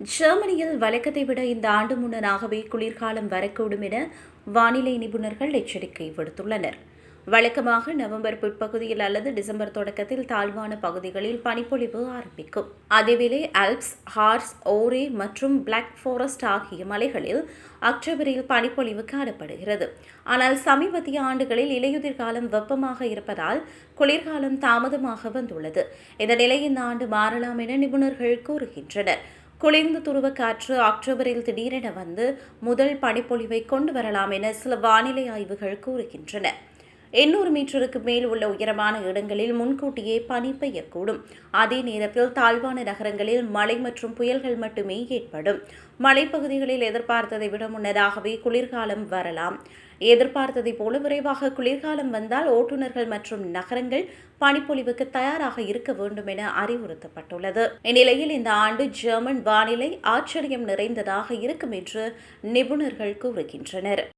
ஜெர்மனியில் வழக்கத்தை விட இந்த ஆண்டு முன்னராகவே குளிர்காலம் வரக்கூடும் என வானிலை நிபுணர்கள் எச்சரிக்கை விடுத்துள்ளனர். வழக்கமாக நவம்பர் பிற்பகுதியில் அல்லது டிசம்பர் தொடக்கத்தில் தாழ்வான பகுதிகளில் பனிப்பொழிவு ஆரம்பிக்கும். அதேவேளை ஆல்ப்ஸ் ஹார்ஸ் ஓரே மற்றும் பிளாக் ஃபாரஸ்ட் ஆகிய மலைகளில் அக்டோபரில் பனிப்பொழிவு காணப்படுகிறது. ஆனால் சமீபத்திய ஆண்டுகளில் இலையுதிர் காலம் வெப்பமாக இருப்பதால் குளிர்காலம் தாமதமாக வந்துள்ளது. இந்த நிலை இந்த ஆண்டு மாறலாம் என நிபுணர்கள் கூறுகின்றனர். குளிர்ந்த துருவ காற்று அக்டோபரில் திடீரென வந்து முதல் பனிப்பொழிவை கொண்டு வரலாம் என சில வானிலை ஆய்வுகள் கூறுகின்றன. எண்ணூறு மீட்டருக்கு மேல் உள்ள உயரமான இடங்களில் முன்கூட்டியே பனி பெய்யக்கூடும். அதே நேரத்தில் தாழ்வான நகரங்களில் மழை மற்றும் புயல்கள் மட்டுமே ஏற்படும். மலைப்பகுதிகளில் எதிர்பார்த்ததை விட முன்னதாகவே குளிர்காலம் வரலாம். எதிர்பார்த்ததை போல விரைவாக குளிர்காலம் வந்தால் ஓட்டுநர்கள் மற்றும் நகரங்கள் பனிப்பொழிவுக்கு தயாராக இருக்க வேண்டும் என அறிவுறுத்தப்பட்டுள்ளது. இந்நிலையில் இந்த ஆண்டு ஜெர்மன் வானிலை ஆச்சரியம் நிறைந்ததாக இருக்கும் என்று நிபுணர்கள் கூறுகின்றனர்.